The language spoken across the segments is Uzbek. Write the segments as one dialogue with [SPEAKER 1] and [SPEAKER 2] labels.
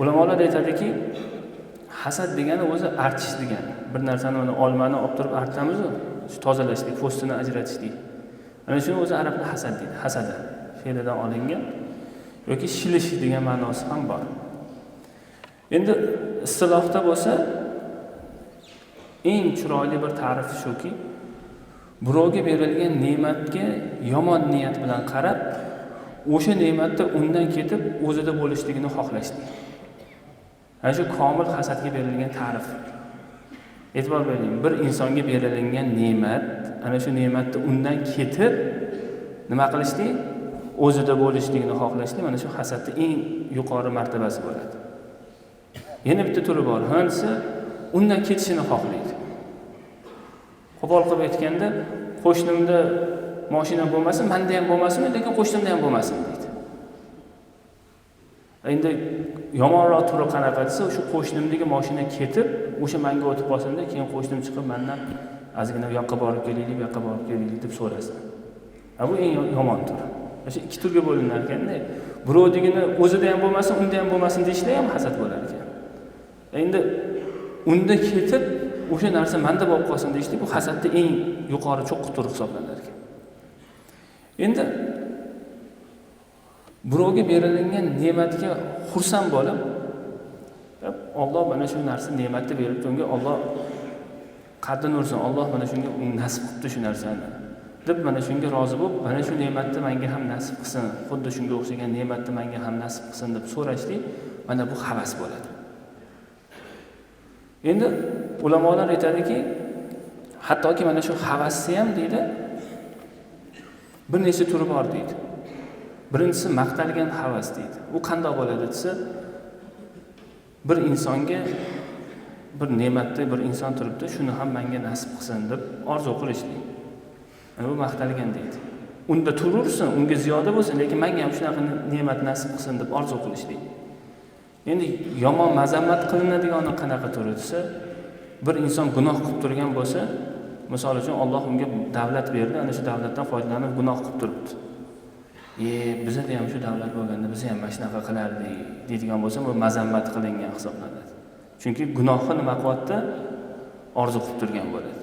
[SPEAKER 1] ulamolar aytadiki hasad degani o'zi artish degani. Bir narsani mana olmani olib turib artamizu shu tozalashlik po'stini ajratishlik ana shuni o'zi arabda hasad deydi hasada. Fe'lidan olingan yoki shilish degan ma'nosi ham bor. Endi istilohda bo'lsa eng chiroyli bir ta'rifi shuki birovga berilgan ne'matga yomon niyat bilan qarab o'sha ne'matda undan ketib o'zida bo'lishligini xohlashlik ana shu komil hasadga berilgan ta'rif. E'tibor bering bir insonga berilingan ne'mat ana shu ne'matni undan ketib nima qilishlik o'zida bo'lishligini xohlashlik mana shu hasadni eng yuqori martabasi bo'ladi. Yana bitta turi bor hansi undan ketishini xohlaydi. Qo'pol qilib aytganda qo'shnimda moshina bo'lmasin manda ham bo'lmasin lekin qo'shnimda ham bo'lmasin deydi. Endi yomonroq turi qanaqa desa shu qo'shnimdagi moshina ketib o'sha manga o'tib qolsinda keyin qo'shnim chiqib mandan ozgina bu yoqqa borib kelaylik bu yoqqa borib kelaylik deb so'rasin bu eng yomon tur. O'sha ikki turga bo'linar ekanda birovnigini o'zida ham bo'lmasin unda ham bo'lmasin deyishda ham hasad bo'lar ekan. Endi unda ketib o'sha narsa manda bo'lib qolsin deyishlik bu hasadni eng yuqori cho'qqi turi hisoblanar ekan. Endi birovga berilingan ne'matga xursand bo'lib olloh mana shu narsa ne'matni beribdi unga olloh qaddini ursin olloh mana shunga nasib qilibdi shu narsani. Deb mana shunga rozi bo'lib mana shu ne'matni manga ham nasib qilsin xuddi shunga o'xshagan ne'matni manga ham nasib qilsin deb so'rashlik mana bu havas bo'ladi. Endi ulamolar aytadiki hattoki mana shu havasni ham deydi bir necha turi bor deydi. Birinchisi maqtalgan havas deydi. U qandoq bo'ladi desa bir insonga bir ne'matda bir inson turibdi shuni ham menga nasib qilsin deb orzu qilishlik ana bu maqtalgan deydi. Unda turaversin unga ziyoda bo'lsin lekin menga ham shunaqa ne'mat nasib qilsin deb orzu qilishlik endi yomon mazammat qilinadigani qanaqa turi desa bir inson gunoh qilib turgan bo'lsa misol uchun olloh unga davlat berdi ana shu davlatdan foydalanib gunoh qilib turibdi. E bizada ham shu davlat bo'lganda biz ham mana shunaqa qilardik deydigan bo'lsa bu mazammat qilingan hisoblanadi. Chunki gunohni nima qilyapti orzu qilib turgan bo'ladi.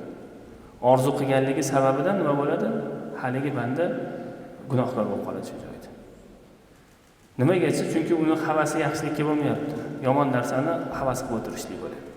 [SPEAKER 1] Orzu qilganligi sababidan nima bo'ladi? Haligi banda gunohkor bo'lib qoladi shu joyda. Nimaga chunki uni havasi yaxshilikka bo'lmayapti. Yomon narsani havas qilib o'tirishlik bo'ladi.